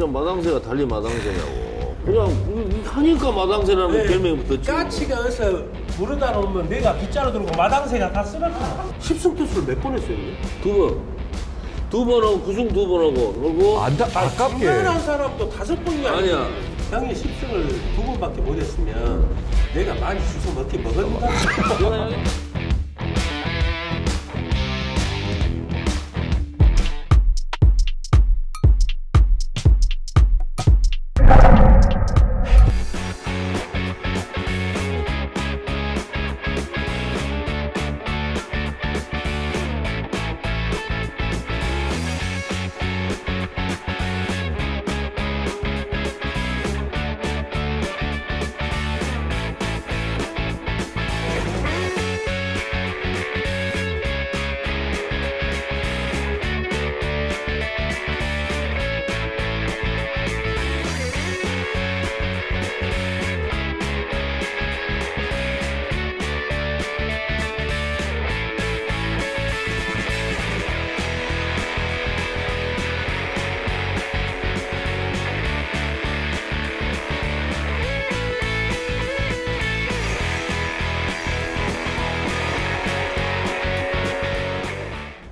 그냥 마당새가 달리 마당새냐고. 그냥 하니까 마당새라는 네. 별명이 붙었지. 까치가 어서 부르다 놓으면 내가 빗자루 들고 마당새가 다 쓰러져. 십승투수를 몇 번 했어요? 이게? 두 번. 두 번 하고 구승 두 번 하고 그리고 안타 아깝게. 중간한 사람도 다섯 번이 아니야. 형이 십승을 두 번밖에 못 했으면 내가 많이 주워 먹긴 먹었는다.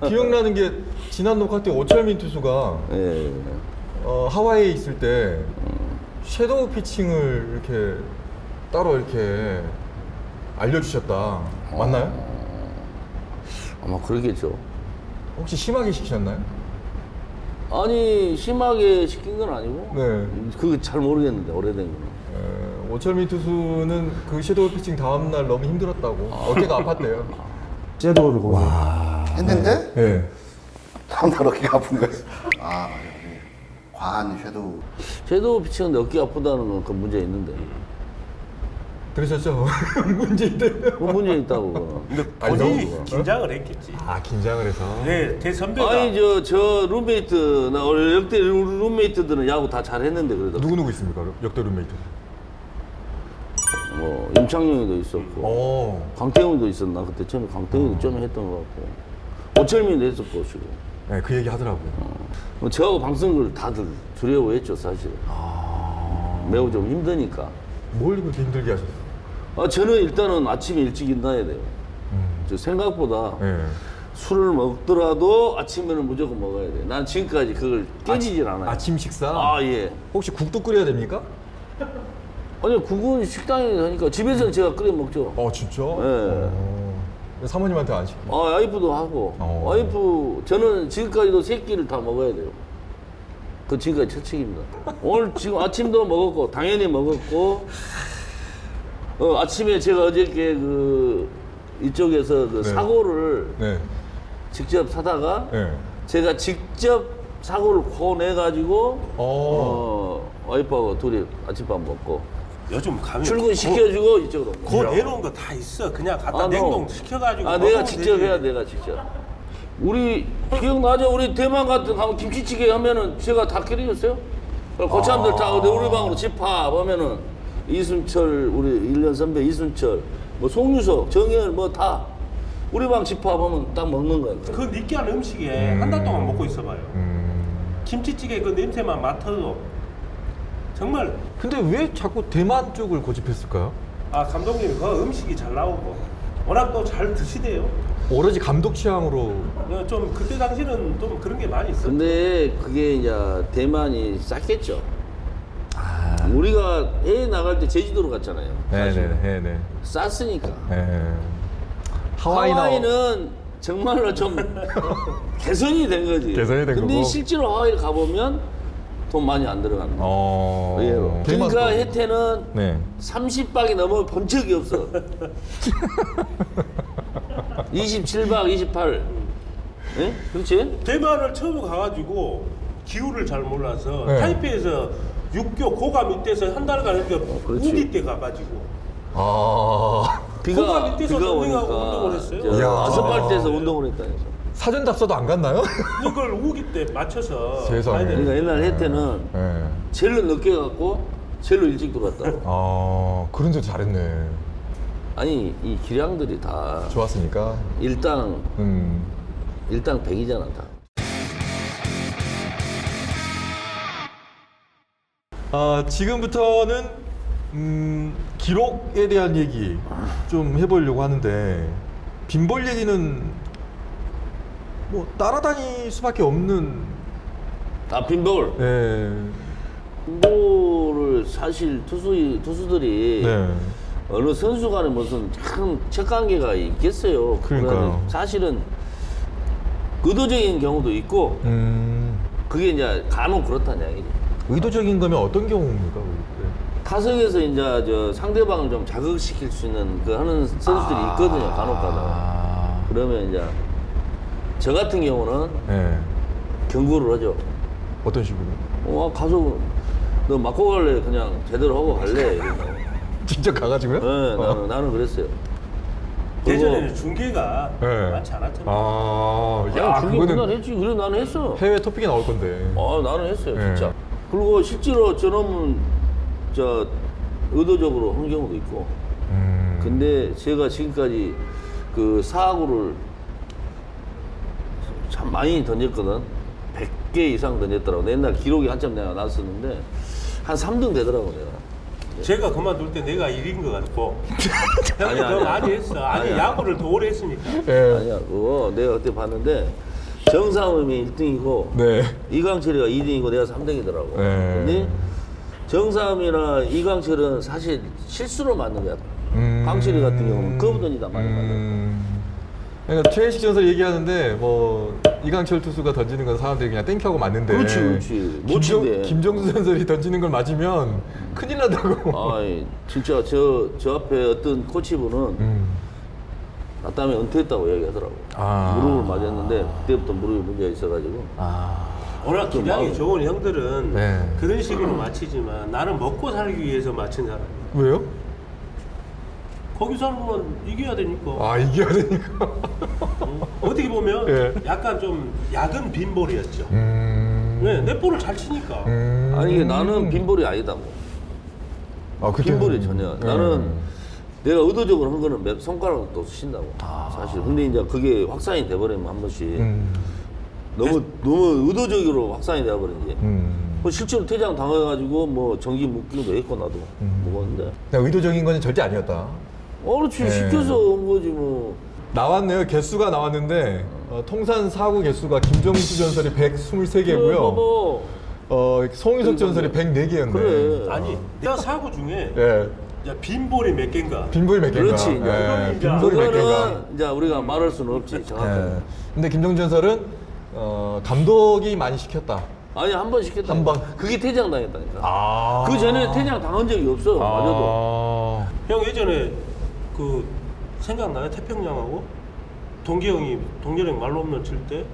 기억나는 게 지난 녹화 때 오철민 투수가 예. 어, 하와이에 있을 때 섀도우 피칭을 이렇게 따로 이렇게 알려주셨다. 맞나요? 아마 그러겠죠. 혹시 심하게 시키셨나요? 아니 심하게 시킨 건 아니고. 네. 그거 잘 모르겠는데 오래된 거는. 에, 오철민 투수는 그 섀도우 피칭 다음 날 너무 힘들었다고 어깨가 아팠대요. 섀도우를 보고 했는데 네. 다음날 어깨가 아픈 거였어. 아, 맞아. 과한 섀도우. 섀도우 피치는데 어깨 아프다는 건그 문제 있는데. 들으셨죠? 문제 있대요. 그 문제 있다고. 아니, 본인이 너무- 긴장을 했겠지. 아 긴장을 해서. 네, 대선배가 아니 저 저 룸메이트 나 원래 역대 룸- 룸메이트들은 야구 다 잘했는데 그래도 누구 누구 있습니까? 역대 룸메이트. 뭐 임창용이도 있었고 어. 강태웅도 있었나 그때 처음에 강태웅도 좀 했던 것 같고 오철민도 했었고 지금 네, 그 얘기 하더라고요. 뭐 저하고 방송을 다들 두려워했죠 사실 아. 매우 좀 힘드니까 뭘 그렇게 힘들게 하셨어요? 아 저는 일단은 아침에 일찍 일어나야 돼요 저 생각보다 네. 술을 먹더라도 아침에는 무조건 먹어야 돼. 난 지금까지 그걸 깨지질 않아요. 아침 식사? 아 예. 혹시 국도 끓여야 됩니까? 아니 국은 식당에 하니까 집에서는 제가 끓여 먹죠. 어 진짜? 네. 어. 사모님한테 안 시켜. 아 와이프도 하고 어. 와이프 저는 지금까지도 세 끼를 다 먹어야 돼요. 그 지금까지 첫 책입니다. 오늘 지금 아침도 먹었고 당연히 먹었고 어, 아침에 제가 어저께 그 이쪽에서 그 네. 사고를 네. 직접 사다가 네. 제가 직접 사고를 코내 가지고 어. 어, 와이프하고 둘이 아침밥 먹고 요즘 가면 출근 시켜주고 이쪽으로. 고 내놓은 거다 있어. 그냥 갖다 아, 냉동 너. 시켜가지고. 아 내가 먹으면 직접 되지. 해야 내가 직접. 우리 기억나죠? 우리 대만 같은 가면 김치찌개 하면은 제가 다 끓여줬어요. 고참들 다 우리 우리 방으로 집합 하면은 이순철 우리 일년 선배 이순철 뭐 송유석 정열 뭐다 우리 방 집합하면 딱 먹는 거예요. 그 느끼한 음식에 한 달 동안 먹고 있어봐요. 음. 김치찌개 그 냄새만 맡아도 정말 근데 왜 자꾸 대만 쪽을 고집했을까요? 아 감독님 그 음식이 잘 나오고 워낙 또 잘 드시대요. 오로지 감독 취향으로 어, 좀 그때 당시는 좀 그런 게 많이 있어. 근데 그게 이제 대만이 쌌겠죠. 우리가 해외 나갈 때 제주도로 갔잖아요. 사실. 네네. 쌌으니까. 네. 하와이나 하와이는 정말로 좀 개선이 된 거지. 개선이 된 근데 거고. 실제로 하와이를 가보면 돈 많이 안 들어간다. 어. 의외로. 그러니까 또- 혜태는 네. 30박이 넘어 본 적이 없어. 27박, 28. 예? 그렇지? 대만을 처음 가가지고 기후를 잘 몰라서 네. 타이페이에서 육교 고가 밑에서 한 달간 이렇게 그렇지. 우기 때 가가지고 아. 비가, 고가 밑에서 비가 오니까 운동을 했어요? 저 이야. 아스팔트에서 운동을 했다면서. 사전 답사도 안 갔나요? 이걸 우기 때 맞춰서 세상에. 가야 되는 그러니까 옛날 혜태는 네. 제일로 늦게 갔고 제일로 일찍 들어왔다. 아, 그런데도 잘했네. 아니 이 기량들이 다 좋았으니까. 일당 음. 일당 100이잖아 다. 아, 지금부터는 음, 기록에 대한 얘기 좀 해보려고 하는데 빈볼 얘기는 뭐 따라다닐 수밖에 없는 아 빈볼. 예, 빈볼을 사실 투수 투수들이 네. 어느 선수 간에 무슨 큰 척관계가 있겠어요. 그러니까요. 사실은 의도적인 경우도 있고 음, 그게 이제 간혹 그렇다는 이야기지. 의도적인 거면 어떤 경우입니까? 그게? 타석에서 이제 저 상대방을 좀 자극시킬 수 있는 그 하는 선수들이 있거든요. 간혹 가다. 아, 그러면 이제 저 같은 경우는 예. 경고를 하죠. 어떤 식으로? 어 가서 너 맞고 갈래? 그냥 제대로 하고 갈래? 이런다고. 직접 가가지고요? 네, 어. 나는 나는 그랬어요. 그리고 예전에는 중계가 네. 많지 않았잖아. 아, 야, 야, 그게 그날 그거는 했지. 그래 나는 했어. 해외 토픽에 나올 건데. 아 나는 했어요 네. 진짜. 그리고 실제로 저놈은 저 의도적으로 한 경우도 있고. 음. 근데 제가 지금까지 그 사구를 참 많이 던졌거든. 100개 이상 던졌더라고. 옛날 기록이 한참 내가 났었는데 한 3등 되더라고 내가. 제가 그만둘 때 내가 1인 것 같고 형이 아니야, 더 아니야. 많이 했어. 아니 아니야. 야구를 더 오래 했으니까. 예. 아니야 그거 내가 그때 봤는데 정상음이 1등이고 네. 이강철이가 2등이고 내가 3등이더라고. 네. 근데 정삼이나 이강철은 사실 실수로 맞는 거야. 음. 강철이 같은 경우는 거부던지다 많이 맞는 음. 그러니까 최혜식 전설 얘기하는데 뭐 이강철 투수가 던지는 건 사람들이 그냥 땡큐하고 맞는데 그렇지, 그렇지. 못 김정, 친대. 김정수 전설이 던지는 걸 맞으면 큰일 난다고 아이 진짜 저, 저 앞에 어떤 코치분은 음. 나 때문에 은퇴했다고 얘기하더라고. 아. 무릎을 맞았는데 그때부터 무릎에 문제가 있어가지고. 아. 워낙 좀 기량이 마음- 좋은 형들은 네. 그런 식으로 맞히지만 나는 먹고 살기 위해서 맞힌 사람이야. 왜요? 거기서 하면 이겨야 되니까. 아 이겨야 되니까 어? 어떻게 보면 예. 약간 좀 야근 빈볼이었죠. 음. 네, 내 볼을 잘 치니까. 음. 아니 이게 나는 빈볼이 아니다고. 아, 그때는- 빈볼이 전혀. 네. 나는 내가 의도적으로 한 거는 몇 손가락으로 또 쓰신다고. 사실. 근데 이제 그게 확산이 돼버리면 한 번씩 아. 음. 너무 너무 의도적으로 확산이 돼버린지. 음. 뭐 실제로 퇴장 당해가지고 뭐 전기 묶기도 했고 나도 음. 먹었는데. 그냥 의도적인 건 절대 아니었다 어 그렇지 네. 시켜서 온 거지 뭐. 나왔네요 개수가 나왔는데 어, 통산 사구 개수가 김정수 전설이 123개고요 그래, 봐봐. 어, 송유석 전설이 104개였네 그래. 아니, 내가 사고 중에 예. 야, 빈볼이 몇 개인가? 빈볼이 몇 개인가 그렇지. 예, 빈볼이 몇 개인가 그거는 이제 우리가 말할 수는 없지 정확하게. 예. 근데 김정수 전설은 어, 감독이 많이 시켰다 아니 한 번 시켰다. 한 번? 그게 퇴장 당했다니까. 아. 그 전에 퇴장 당한 적이 없어. 맞아도. 형 예전에 그 생각나요? 태평양하고 동기 형이 동렬이 형 말로 없는 칠 때.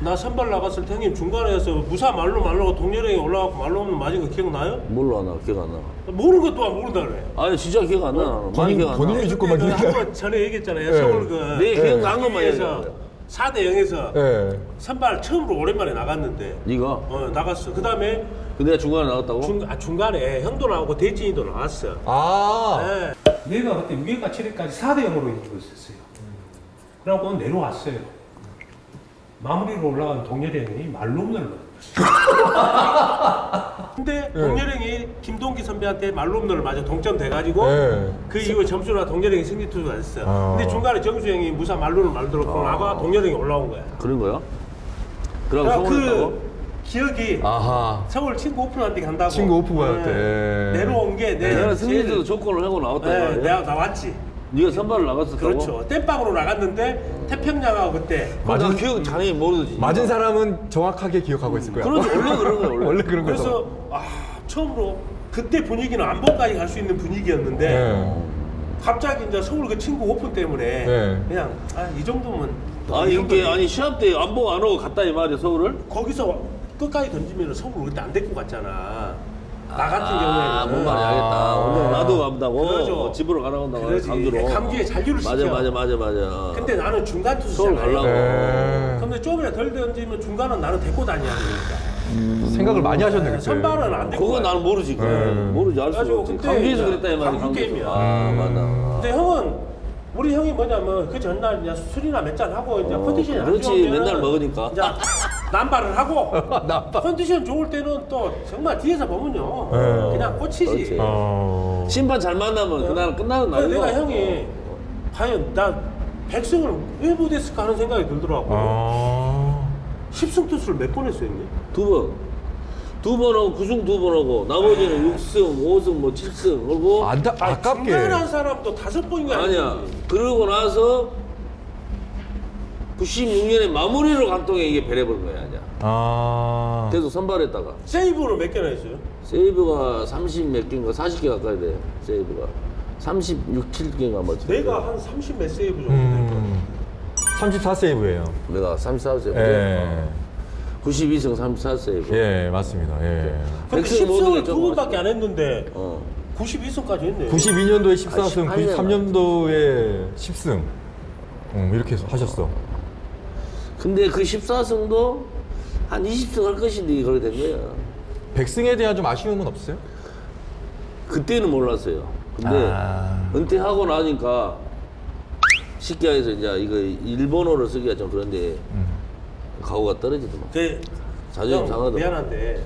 나 선발 나갔을 때 형님 중간에서 무사 말로 말로 동렬이 형이 올라가고 말로 없는 맞은 거 기억나요? 몰라 나 기억 안 나. 모르는 것도 안 모른다 그래. 아니 진짜 기억 안 나. 나는. 많이 기억 안 본인이 나. 그때 그 기억나. 한번 전에 얘기했잖아요. 네. 서울 그내 네. 기억난 것만 얘기해. 4대 0에서 예. 선발 처음으로 오랜만에 나갔는데 네가? 어 나갔어. 그 다음에 그 내가 중간에 나갔다고? 중, 아, 중간에 형도 나오고 대진이도 나왔어. 아. 네. 내가 그때 6회가 7회까지 4대 0으로 이기고 있었어요. 그래갖고 내려왔어요. 마무리로 올라간 동열이 형이 말로 없는 걸. 근데 동열이 형이 김동기 선배한테 말로 없는 걸 맞아 동점 돼가지고 네. 그 이후에 점수나 동열이 형이 승리 투수가 됐어. 아. 근데 중간에 정수 형이 무사 말로를 말들었고 나가 동열이 형이 올라온 거야. 그런 거야? 그러고 그러니까? 그 기억이 아하. 서울 친구 오픈할 때 간다고. 친구 오픈할 네. 때. 내려온 게 내. 내가 제일- 승리도 조건을 하고 나왔다 이 네? 내가 나왔지. 네가 선발을 나갔었다고? 그렇죠. 땜빵으로 나갔는데 태평양하고 그때 그럼 맞은- 기억 장애 모르지. 맞은 사람은 정확하게 기억하고 있을 거야. 그렇지 원래 그런 거야 원래. 원래 그런 거죠. 그래서 아 처음으로 그때 분위기는 안보까지 갈 수 있는 분위기였는데 네. 갑자기 이제 서울 그 친구 오픈 때문에 네. 그냥 아 이 정도면 아 이 이게 정도면 아니 시합 때 안보 안 오고 갔다 이 말이야 서울을? 거기서 끝까지 던지면 서울 그때 안 데리고 갔잖아. 나 같은 아, 경우에는 뭔 말인지 알겠다. 아. 오늘 나도 간다고. 그러죠. 집으로 가라고 한다고. 그러지. 강주로. 감기에 잔류를 맞아, 시켜. 맞아, 맞아, 맞아. 근데 나는 중간 서울 투수잖아요. 가려고. 네. 근데 조금이라 덜 던지면 중간은 나는 데리고 다녀야 되니까. 생각을 많이 하셨네 그때. 선발은 안 데리고 그거 가요. 나는 모르지. 그거. 네. 모르지. 알 수가 그래가지고 없지. 그때 이제 그랬다 이 말이야. 강주 게임이야. 아, 음. 맞다. 근데 형은 우리 형이 뭐냐면 그 전날 이제 술이나 몇 잔 하고 이제 어, 컨디션이 안 그렇지. 좋으면 맨날 먹으니까. 이제 남발을 하고 남발. 컨디션 좋을 때는 또 정말 뒤에서 보면요 네. 그냥 꽂히지. 그렇지. 어. 심판 잘 만나면 그날 끝나는 그래서 날이고. 내가 형이 과연 나 백승을 왜 못했을까 하는 생각이 들더라고. 어. 10승 투수를 몇 번 했어요, 형님? 두 번. 두 번 하고 구승 두 번 하고 나머지는 6승, 5승, 뭐 7승 그리고 안다 아니, 아깝게. 중간한 사람도 다섯 번인가 아니야. 그러고 나서 96년에 마무리로 감독에 이게 배려버린 거야, 아니야. 아. 계속 선발했다가 세이브는 몇 개나 했어요? 세이브가 30 몇 개인가 40개 가까이 돼. 세이브가 36, 7개인가 뭐. 내가 한 30 몇 세이브 정도 될 거야. 음. 34 세이브예요. 내가 34세이브. 예. 92승 34세이브. 예, 맞습니다. 예. 근데 백승 모든 10승을 게두좀 번밖에 안 했는데 어. 92승까지 했네. 92년도에 14승, 아, 18년 93년도에 10승. 음, 이렇게 하셨어. 근데 그 14승도 한 20승 할 것인데 그렇게 된 거야. 백승에 대한 좀 아쉬움은 없어요? 그때는 몰랐어요. 근데 아. 은퇴하고 나니까 쉽게 해서 이제 이거 일본어를 쓰기가 좀 그런데 음. 각오가 떨어지더만. 그, 자존심 형, 상하더만. 미안한데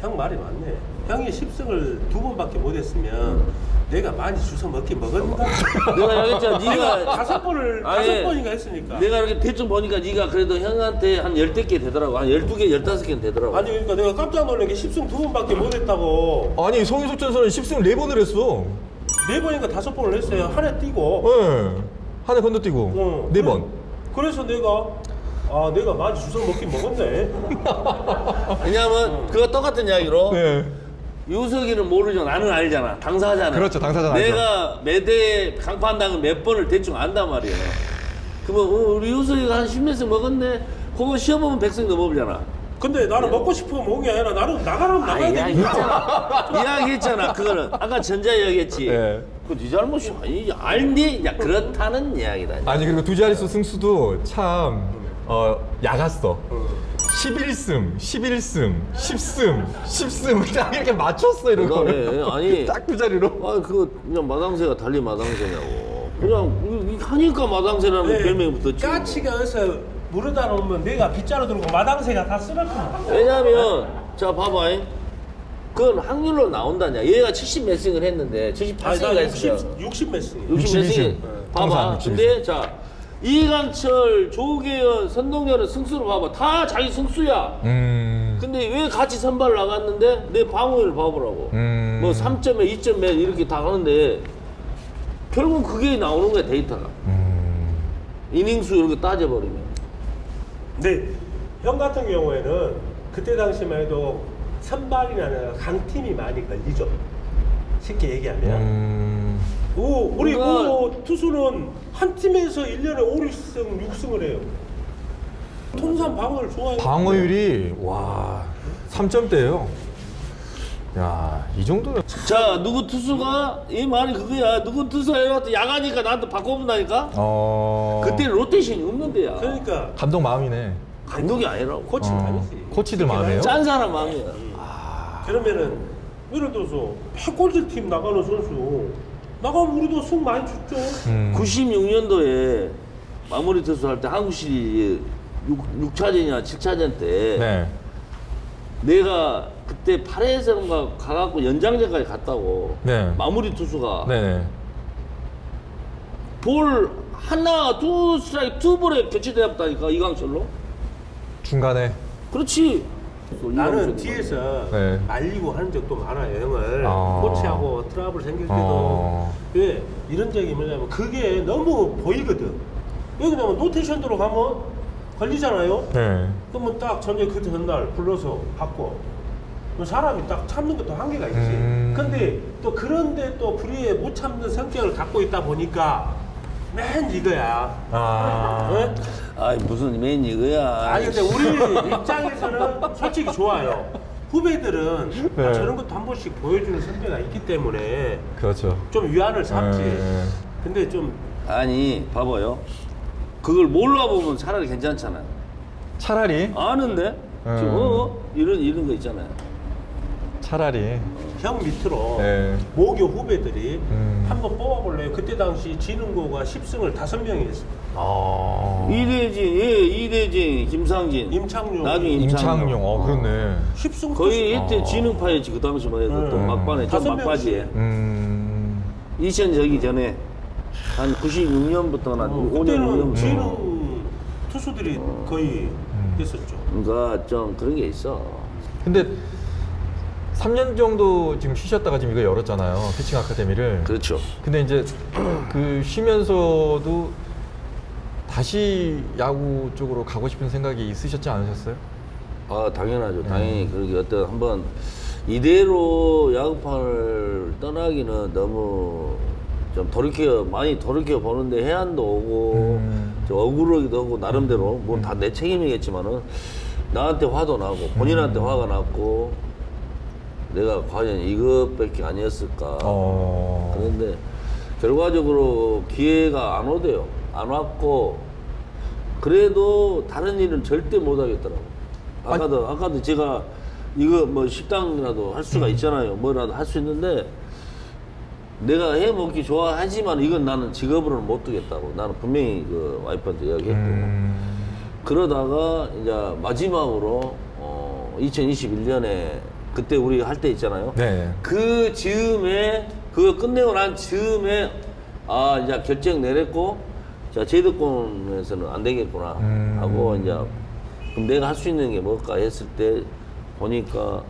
형 말이 맞네. 형이 10승을 두 번밖에 못 했으면 내가 많이 주워 먹긴 먹었는가? 내가 얘기했잖아. 네가 다섯 번을 아니, 다섯 번인가 했으니까. 내가 이렇게 대충 보니까 네가 그래도 형한테 한 10개 되더라고. 한 12개, 15개는 되더라고. 아니 그러니까 내가 깜짝 놀란 게 10승 두 번밖에 못 했다고 아니, 송희석 전설은 10승 4번을 했어. 네 번인가 다섯 번을 했어요. 한 해 뛰고. 예. 한해 건너뛰고. 어. 네 번. 그래서 내가 아 내가 많이 주워 먹긴 먹었네. 왜냐면 그거 똑같은 이야기로 네. 유석이는 모르죠. 나는 알잖아. 당사자는. 그렇죠, 당사자는 알죠. 내가 매대 강판당을 몇 번을 대충 안단 말이에요. 그러면 어, 우리 유석이가 한 10몇 승 먹었네. 그거 시험보면 100승 넘어보잖아. 근데 나는 먹고 싶으면 먹은 게 아니라 나는 나가라면 아, 나가야 돼. 이야기했잖아. 이야기했잖아. 그거는 아까 전자 이야기했지. 예. 그네 잘못이 아니지. 알니? 야 그렇다는 이야기다. 아니, 그리고 두 자릿수 승수도 참, 어, 야갔어. 11승, 11승, 10승, 10승. 딱 이렇게 맞췄어, 이런 그다음에 거를. 아니 딱두 자리로. 아 그거 그냥 마당새가 달리 마당새냐고. 그냥 이- 이 하니까 마당새라는 네. 별명이 붙었지. 까치가 어서 물어다 놓으면 내가 빗자루 들고 마당새가 다 쓰러져. 왜냐면 자 봐봐잉. 그건 확률로 나온다냐. 얘가 70몇 승을 했는데 78승인가 아니 나 했어요. 60, 60몇 승. 60몇62 승이. 승. 봐봐. 항상 62 근데 자 이강철, 조계현, 선동열은 승수로 봐봐. 다 자기 승수야. 음. 근데 왜 같이 선발 나갔는데 내 방어율 봐보라고. 음. 뭐 3점에 2점에 이렇게 다 가는데 결국 그게 나오는 거야 데이터가. 음. 이닝수 이렇게 따져버리면. 근데 형 같은 경우에는 그때 당시만 해도 선발이 아니라 강팀이 많이 걸리죠. 쉽게 얘기하면. 음. 오, 우리 그러니까- 뭐 투수는 한 팀에서 1년에 5, 6승, 6승을 해요. 통산 방어를 좋아해요. 방어율이, 와, 3점대예요 야, 이 정도면. 자 누구 투수가 이 말이 그거야. 누구 투수가 해갖고 야가니까 나한테 바꿔본다니까. 어. 그때 로테이션이 없는데야. 그러니까 감독 마음이네. 감독이 아니라고. 코치 어, 아니지. 코치들 마음이에요? 짠 사람 마음이야. 그러면은 예를 들어서 패골드 팀 나가는 선수 나가면 우리도 승 많이 줬죠. 음. 96년도에 마무리 투수 할 때 한국 시리즈 6, 차전이나 7차전 때 네. 내가 그때 8회선가 가갖고 연장전까지 갔다고 네. 마무리 투수가 네네. 볼 하나 두 스트라이크 두 볼에 교체되었다니까 이강철로 중간에. 그렇지 나는. 뒤에서 네. 말리고 하는 적도 많아요, 형을. 어. 코치하고 트러블 생길 때도. 어. 왜? 이런 적이 뭐냐면 그게 너무 보이거든. 왜 그러냐면 노테이션대로 가면 걸리잖아요. 네. 그러면 딱 전에 그 전날 불러서. 그럼 사람이 딱 참는 것도 한계가 있지. 음. 근데 또 그런데 또 불의에 못 참는 성격을 갖고 있다 보니까 맨 이거야. 아. 네? 아이 무슨 맨 이거야 아니 근데 우리 입장에서는 솔직히 좋아요. 후배들은 네. 아, 저런 것도 한 번씩 보여주는 선배가 있기 때문에 그렇죠. 좀 위안을 삼지. 네. 근데 좀 아니 봐봐요 그걸 몰라보면 차라리 괜찮잖아요 차라리 아는데 음. 지금 어? 이런 이런 거 있잖아요 차라리. 형 밑으로 네. 모교 후배들이 음. 한번 뽑아볼래요? 그때 당시 지능고가 10승을 다섯 명이 했어. 아. 이대진, 예, 이대진, 김상진, 임창용. 나중에 임창용. 임창용. 어, 그렇네. 10승 거의 이때 어. 지능파였지 그 당시만 해도 또 음. 막판에 좀 다섯 막바지에 음. 2000 저기 전에 한 96년부터나 어, 5년 그때는 5년부터 지능 투수들이 거의 음. 했었죠. 그러니까 좀 그런 게 있어. 근데 3년 정도 지금 쉬셨다가 지금 이거 열었잖아요. 피칭 아카데미를. 그렇죠. 근데 이제 그 쉬면서도 다시 야구 쪽으로 가고 싶은 생각이 있으셨지 않으셨어요? 아 당연하죠. 당연히 음. 그렇게 어떤 한번 이대로 야구판을 떠나기는 너무 좀 돌이켜 많이 돌이켜 보는데 해안도 오고 음. 좀 억울하기도 하고 나름대로 뭐 다 내 책임이겠지만은 나한테 화도 나고 음. 본인한테 화가 났고 내가 과연 이것밖에 아니었을까. 어. 그런데 결과적으로 기회가 안 오대요. 안 왔고 그래도 다른 일은 절대 못 하겠더라고. 아까도 아까도 제가 이거 뭐 식당이라도 할 수가 있잖아요. 뭐라도 할 수 있는데 내가 해 먹기 좋아하지만 이건 나는 직업으로는 못 두겠다고. 나는 분명히 그 와이프한테 이야기했고. 음. 그러다가 이제 마지막으로 어 2021년에 그때 우리 할 때 있잖아요. 네. 그 즈음에 그거 끝내고 난 즈음에 아 이제 결정 내렸고 자 제도권에서는 안 되겠구나 음. 하고 이제 그럼 내가 할 수 있는 게 뭘까 했을 때 보니까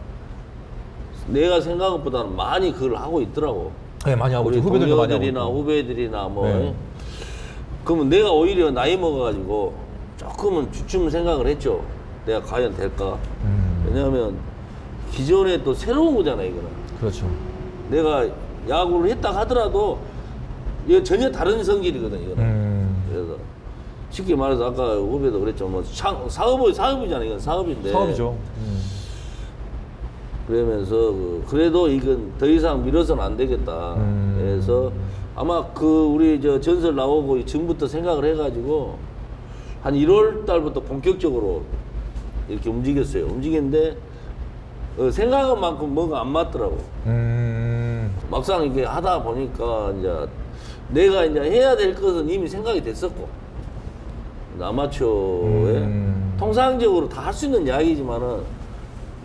내가 생각한 것보다는 많이 그걸 하고 있더라고. 네, 많이 하고 우리 있죠. 후배들도 많이 하고 동료들이나 있고. 후배들이나 뭐 네. 그러면 내가 오히려 나이 먹어가지고 조금은 주춤 생각을 했죠. 내가 과연 될까? 음. 왜냐하면 기존에 또 새로운 거잖아 이거는. 그렇죠. 내가 야구를 했다 하더라도 이거 전혀 다른 성질이거든 이거는. 음. 그래서 쉽게 말해서 아까 후배도 그랬죠. 뭐 상- 사업이 사업이잖아 이건 사업인데. 사업이죠. 음. 그러면서 그 그래도 이건 더 이상 미뤄서는 안 되겠다. 음. 그래서 아마 그 우리 저 전설 나오고 전부터 생각을 해가지고 한 1월 달부터 본격적으로 이렇게 움직였어요. 움직였는데 어, 생각한 만큼 뭐가 안 맞더라고. 음. 막상 이렇게 하다 보니까 이제 내가 이제 해야 될 것은 이미 생각이 됐었고 아마추어에 음. 통상적으로 다 할 수 있는 이야기지만은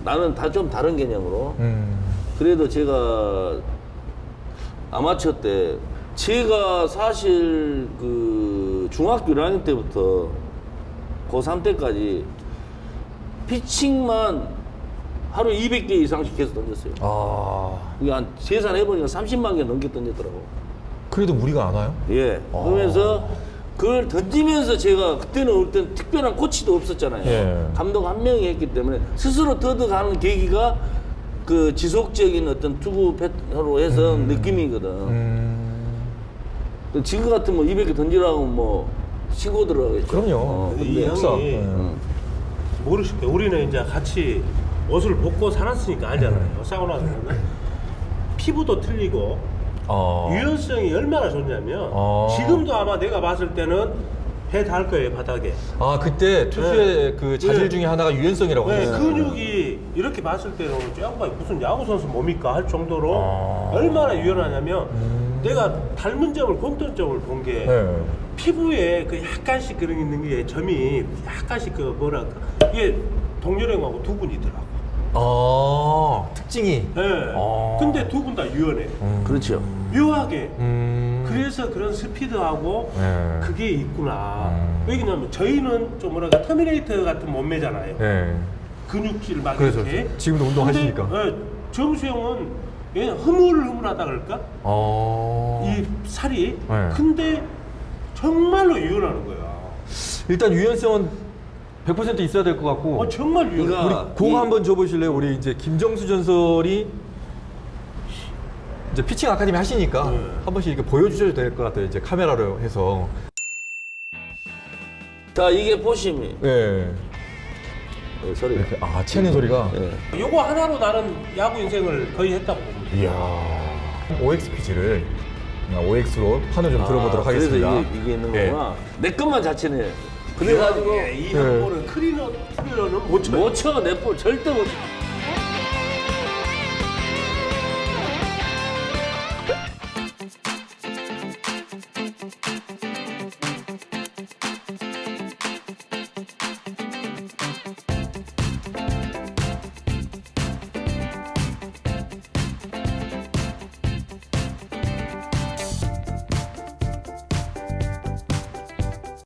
나는 다 좀 다른 개념으로 음. 그래도 제가 아마추어 때 제가 사실 그 중학교 1학년 때부터 고3 때까지 피칭만 하루 200개 이상씩 해서 던졌어요. 아. 그게 한 계산해보니까 30만 개 넘게 던졌더라고. 그래도 무리가 안 와요? 예. 아. 그러면서 그걸 던지면서 제가 그때는 올땐 특별한 코치도 없었잖아요. 예. 감독 한 명이 했기 때문에 스스로 터득하는 계기가 그 지속적인 어떤 투구 패턴으로 해서 느낌이거든. 음. 지금 같은 뭐 200개 던지라고 뭐 신고 들어가겠죠. 그럼요. 어, 이 근데 역사. 형이 예. 음. 모르실 거예요. 우리는 이제 같이 옷을 벗고 살았으니까 알잖아요. 사우나에서 피부도 틀리고 어. 유연성이 얼마나 좋냐면 어. 지금도 아마 내가 봤을 때는 배 닿을 거예요 바닥에. 아 그때 투수의 네. 그 자질 네. 중에 하나가 유연성이라고 네, 하셨어요. 근육이 이렇게 봤을 때는 짱바 무슨 야구 선수 몸일까 할 정도로 아. 얼마나 유연하냐면 내가 닮은 점을 공통점을 본 게 네. 피부에 그 약간씩 그런 게 있는 게 점이 약간씩 그 뭐랄까 이게 동료형하고 두 분이더라 고. 아 특징이. 네. 아. 근데 두 분 다 유연해. 그렇죠. 묘하게. 음. 그래서 그런 스피드하고 네. 그게 있구나. 음. 왜냐면 저희는 좀 뭐랄까 터미네이터 같은 몸매잖아요. 네. 근육질 막 그래서 이렇게. 지금도 운동하시니까. 근데, 예, 정수 형은 얘 흐물흐물하다 그럴까? 어. 이 살이. 네. 근데 정말로 유연하는 거야. 일단 유연성은 100% 있어야 될 것 같고. 어, 정말 유연해. 이거- 우리 아, 공 이- 한번 줘보실래요? 우리 이제 김정수 전설이 이제 피칭 아카데미 하시니까 네. 한 번씩 이렇게 보여주셔도 될 것 같아요. 이제 카메라로 해서. 자 이게 포심이 네. 어, 소리가. 이렇게 아 채는 소리가. 예. 요거 하나로 나는 야구 인생을 거의 했다고 봅니다. 이야. OX 퀴즈를 OX로 판을 좀 들어보도록 아, 그래서 하겠습니다. 이게, 이게 있는 예. 거구나. 내 것만 자체네. 그래가지고 이 형볼은 크리너, 크리너는 못 쳐요. 못 쳐, 내 볼 절대 못 쳐.